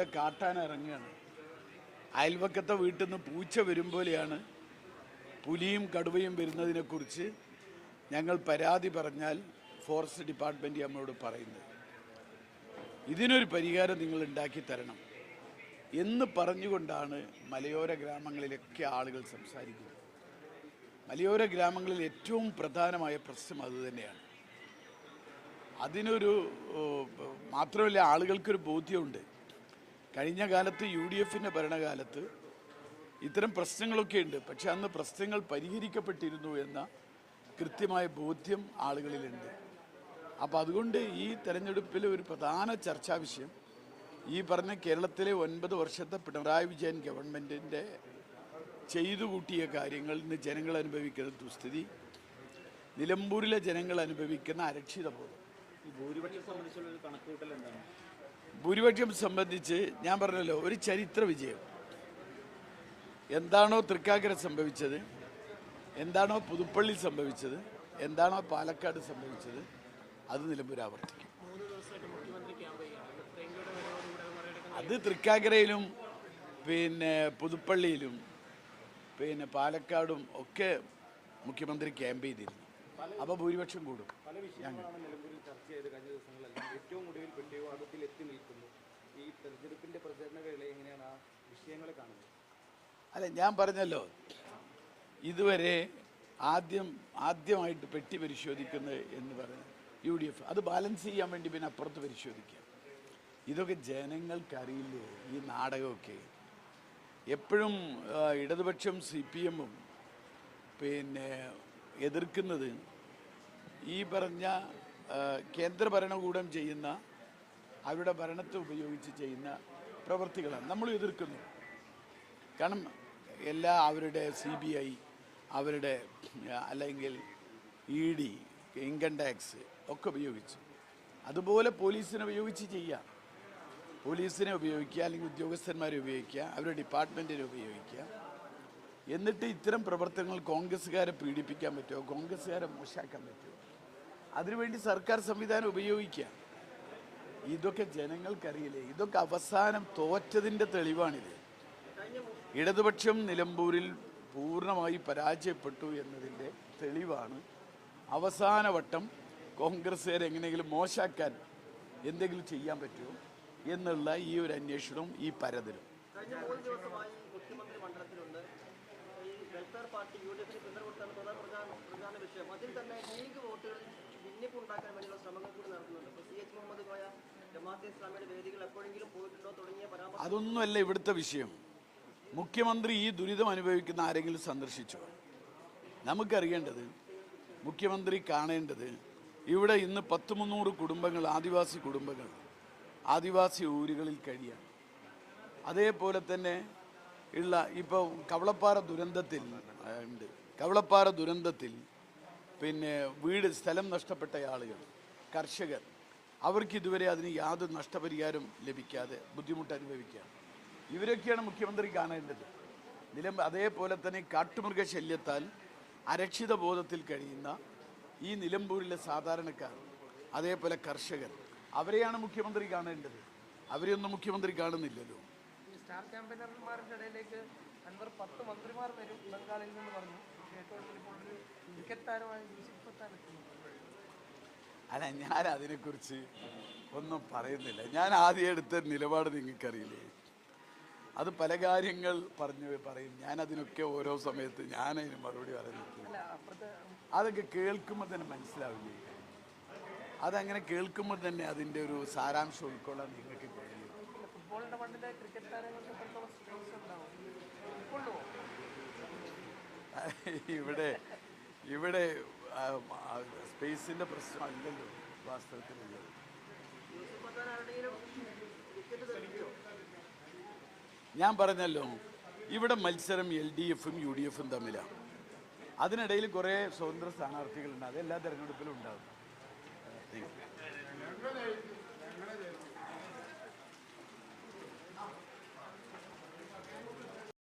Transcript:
പോലെ കാട്ടാൻ ഇറങ്ങുകയാണ്. അയൽവക്കത്തെ വീട്ടിൽ നിന്ന് പൂച്ച വരും പോലെയാണ് പുലിയും കടുവയും വരുന്നതിനെക്കുറിച്ച് ഞങ്ങൾ പരാതി പറഞ്ഞാൽ ഫോറസ്റ്റ് ഡിപ്പാർട്ട്മെന്റ് നമ്മളോട് പറയുന്നത്. ഇതിനൊരു പരിഹാരം നിങ്ങൾ ഉണ്ടാക്കി തരണം എന്ന് പറഞ്ഞുകൊണ്ടാണ് മലയോര ഗ്രാമങ്ങളിലൊക്കെ ആളുകൾ സംസാരിക്കുന്നത്. മലയോര ഗ്രാമങ്ങളിൽ ഏറ്റവും പ്രധാനമായ പ്രശ്നം അതുതന്നെയാണ് അതിനൊരു മാത്രമല്ല ആളുകൾക്കൊരു ബോധ്യമുണ്ട്. കഴിഞ്ഞ കാലത്ത് യു ഡി എഫിന്റെ ഭരണകാലത്ത് ഇത്തരം പ്രശ്നങ്ങളൊക്കെ ഉണ്ട്. പക്ഷെ അന്ന് പ്രശ്നങ്ങൾ പരിഹരിക്കപ്പെട്ടിരുന്നു എന്ന കൃത്യമായ ബോധ്യം ആളുകളിലുണ്ട്. അപ്പോൾ അതുകൊണ്ട് ഈ തെരഞ്ഞെടുപ്പിലെ ഒരു പ്രധാന ചർച്ചാ വിഷയം ഈ പറഞ്ഞ കേരളത്തിലെ ഒൻപത് വർഷത്തെ പിണറായി വിജയൻ ഗവൺമെന്റിന്റെ ചെയ്തു കൂട്ടിയ കാര്യങ്ങൾ ഇന്ന് ജനങ്ങൾ അനുഭവിക്കുന്ന ദുസ്ഥിതി നിലമ്പൂരിലെ ജനങ്ങൾ അനുഭവിക്കുന്ന അരക്ഷിതബോധം ഭൂരിപക്ഷം സംബന്ധിച്ചുള്ള എന്താണ്? ഭൂരിപക്ഷം സംബന്ധിച്ച് ഞാൻ പറഞ്ഞല്ലോ ഒരു ചരിത്ര വിജയം. എന്താണോ തൃക്കാക്കര സംഭവിച്ചത് എന്താണോ പുതുപ്പള്ളി സംഭവിച്ചത് എന്താണോ പാലക്കാട് സംഭവിച്ചത് അത് നിലമ്പുരാവർത്തിക്കും അത് തൃക്കാക്കരയിലും പിന്നെ പുതുപ്പള്ളിയിലും പിന്നെ പാലക്കാടും ഒക്കെ മുഖ്യമന്ത്രി ക്യാമ്പ് ചെയ്തിരുന്നു. അപ്പോൾ ഭൂരിപക്ഷം കൂടും. പല വിഷയങ്ങളാണ് നിലമ്പൂരിൽ ചർച്ച ചെയ്ത് കഴിഞ്ഞ ദിവസങ്ങളെല്ലാം ഏറ്റവും ഒടുവിൽ വെള്ളിവാദത്തിൽ എത്തി നിൽക്കുന്നു. ഈ തെരഞ്ഞെടുപ്പിന്റെ പ്രചരണ വേള എങ്ങനെയാണ് ആ വിഷയങ്ങളെ കാണുന്നത്? അല്ല ഞാൻ പറഞ്ഞല്ലോ. ഇതുവരെ ആദ്യം ആദ്യമായിട്ട് പെട്ടി പരിശോധിക്കുന്നത് എന്ന് പറഞ്ഞ യു ഡി എഫ് അത് ബാലൻസ് ചെയ്യാൻ വേണ്ടി പിന്നെ അപ്പുറത്ത് പരിശോധിക്കുക. ഇതൊക്കെ ജനങ്ങൾക്കറിയില്ലേ ഈ നാടകമൊക്കെ? എപ്പോഴും ഇടതുപക്ഷം സി പി എമ്മും പിന്നെ എതിർക്കുന്നത് ഈ പറഞ്ഞ കേന്ദ്ര ഭരണകൂടം ചെയ്യുന്ന അവരുടെ ഭരണത്തെ ഉപയോഗിച്ച് ചെയ്യുന്ന പ്രവൃത്തികളാണ് നമ്മൾ എതിർക്കുന്നു കാരണം എല്ലാ അവരുടെ സി ബി ഐ അവരുടെ അല്ലെങ്കിൽ ഇ ഡി ഇൻകം ടാക്സ് ഒക്കെ ഉപയോഗിച്ച്. അതുപോലെ പോലീസിനെ ഉപയോഗിച്ച് ചെയ്യാം. പോലീസിനെ ഉപയോഗിക്കുക അല്ലെങ്കിൽ ഉദ്യോഗസ്ഥന്മാരെ ഉപയോഗിക്കുക അവരുടെ ഡിപ്പാർട്ട്മെന്റിനെ ഉപയോഗിക്കുക. എന്നിട്ട് ഇത്തരം പ്രവർത്തനങ്ങൾ കോൺഗ്രസ്സുകാരെ പീഡിപ്പിക്കാൻ പറ്റുമോ? കോൺഗ്രസ്സുകാരെ മോശമാക്കാൻ പറ്റുമോ? അതിനുവേണ്ടി സർക്കാർ സംവിധാനം ഉപയോഗിക്കുക. ഇതൊക്കെ ജനങ്ങൾക്കറിയില്ലേ? ഇതൊക്കെ അവസാനം തോറ്റതിന്റെ തെളിവാണിത്. ഇടതുപക്ഷം നിലമ്പൂരിൽ പൂർണമായി പരാജയപ്പെട്ടു എന്നതിന്റെ തെളിവാണ്. അവസാന വട്ടം കോൺഗ്രസ്സുകാരെ എങ്ങനെയെങ്കിലും മോശമാക്കാൻ എന്തെങ്കിലും ചെയ്യാൻ പറ്റുമോ എന്നുള്ള ഈ ഒരു അന്വേഷണവും ഈ പരതലും കഴിഞ്ഞ മൂന്ന് ദിവസമായി മുഖ്യമന്ത്രി മണ്ഡലത്തിലുണ്ട് ഈ വെൽഫെയർ പാർട്ടി യു ഡി എഫിന് പിന്തുണ കൊടുത്താണ് പ്രധാന പ്രധാന പ്രധാന വിഷയം. അതിൽ തന്നെ ലീഗ് വോട്ടുകളിൽ ഭിന്നിപ്പ് ഉണ്ടാക്കാൻ വേണ്ടിയുള്ള ശ്രമങ്ങൾ കൂടി നടത്തുന്നുണ്ട് ഇപ്പോൾ സി എച്ച് മുഹമ്മദ് കോയ ജമാഅത്തെ ഇസ്ലാമിയുടെ വേദികൾ എപ്പോഴെങ്കിലും പോയിട്ടുണ്ടോ തുടങ്ങിയ പരാമർശം അതൊന്നുമല്ല ഇവിടുത്തെ വിഷയം. മുഖ്യമന്ത്രി ഈ ദുരിതം അനുഭവിക്കുന്ന ആരെങ്കിലും സന്ദർശിച്ചോ? നമുക്കറിയേണ്ടത് മുഖ്യമന്ത്രി കാണേണ്ടത് ഇവിടെ ഇന്ന് പത്ത് മുന്നൂറ് കുടുംബങ്ങൾ ആദിവാസി കുടുംബങ്ങൾ ആദിവാസി ഊരുകളിൽ കഴിയാണ്. അതേപോലെ തന്നെ ഉള്ള ഇപ്പോൾ കവളപ്പാറ ദുരന്തത്തിൽ ഉണ്ട്. കവളപ്പാറ ദുരന്തത്തിൽ പിന്നെ വീട് സ്ഥലം നഷ്ടപ്പെട്ട ആളുകൾ കർഷകർ അവർക്ക് ഇതുവരെ അതിന് യാതൊരു നഷ്ടപരിഹാരം ലഭിക്കാതെ ബുദ്ധിമുട്ട് അനുഭവിക്കുകയാണ്. ഇവരൊക്കെയാണ് മുഖ്യമന്ത്രി കാണേണ്ടത്. നിലം അതേപോലെ തന്നെ കാട്ടുമൃഗശല്യത്താൽ അരക്ഷിത ബോധത്തിൽ കഴിയുന്ന ഈ നിലമ്പൂരിലെ സാധാരണക്കാർ അതേപോലെ കർഷകർ അവരെയാണ് മുഖ്യമന്ത്രി കാണേണ്ടത്. അവരെയൊന്നും മുഖ്യമന്ത്രി കാണുന്നില്ലല്ലോ. സ്റ്റാർ ക്യാമ്പയിനർമാരുടെ ഇടയിലേക്ക് അൻവർ പത്ത് മന്ത്രിമാർ വരും ബംഗാളിൽ നിന്ന് പറഞ്ഞു. ഏറ്റവും കൂടുതൽ ഇപ്പോൾ ഒരു ക്രിക്കറ്റ് താരമായ യൂസിഫ് പത്താൻ അല്ല ഞാൻ അതിനെക്കുറിച്ച് ഒന്നും പറയുന്നില്ല. ഞാൻ ആദ്യം എടുത്ത നിലപാട് നിങ്ങൾക്കറിയില്ലേ? അത് പല കാര്യങ്ങൾ പറഞ്ഞു പറയും. ഞാൻ അതിനൊക്കെ ഓരോ സമയത്ത് ഞാൻ അതിന് മറുപടി പറയുന്നു അതൊക്കെ കേൾക്കുമ്പോൾ തന്നെ മനസ്സിലാവില്ലേ? അതങ്ങനെ കേൾക്കുമ്പോൾ തന്നെ അതിന്റെ ഒരു സാരാംശം ഉൾക്കൊള്ളാൻ നിങ്ങൾക്ക് ഫുട്ബോളിന്റെ മണ്ണിലെ ക്രിക്കറ്റ് താരങ്ങൾക്ക് എത്രത്തോളം സ്പേസ് ഉണ്ടാവും. ഉൾക്കൊള്ളുമോ ഇവിടെ ഇവിടെ സ്പേസിന്റെ പ്രശ്നമല്ലല്ലോ വാസ്തവത്തിലുള്ളത് യൂസുഫ് പത്താൻ ആരുടെയും ഞാൻ പറഞ്ഞല്ലോ ഇവിടെ മത്സരം എൽ ഡി എഫും യു ഡി എഫും തമ്മിലാണ് അതിനിടയിൽ കുറേ സ്വതന്ത്ര സ്ഥാനാർത്ഥികളുണ്ട്. അതെല്ലാ തെരഞ്ഞെടുപ്പിലും ഉണ്ടാകും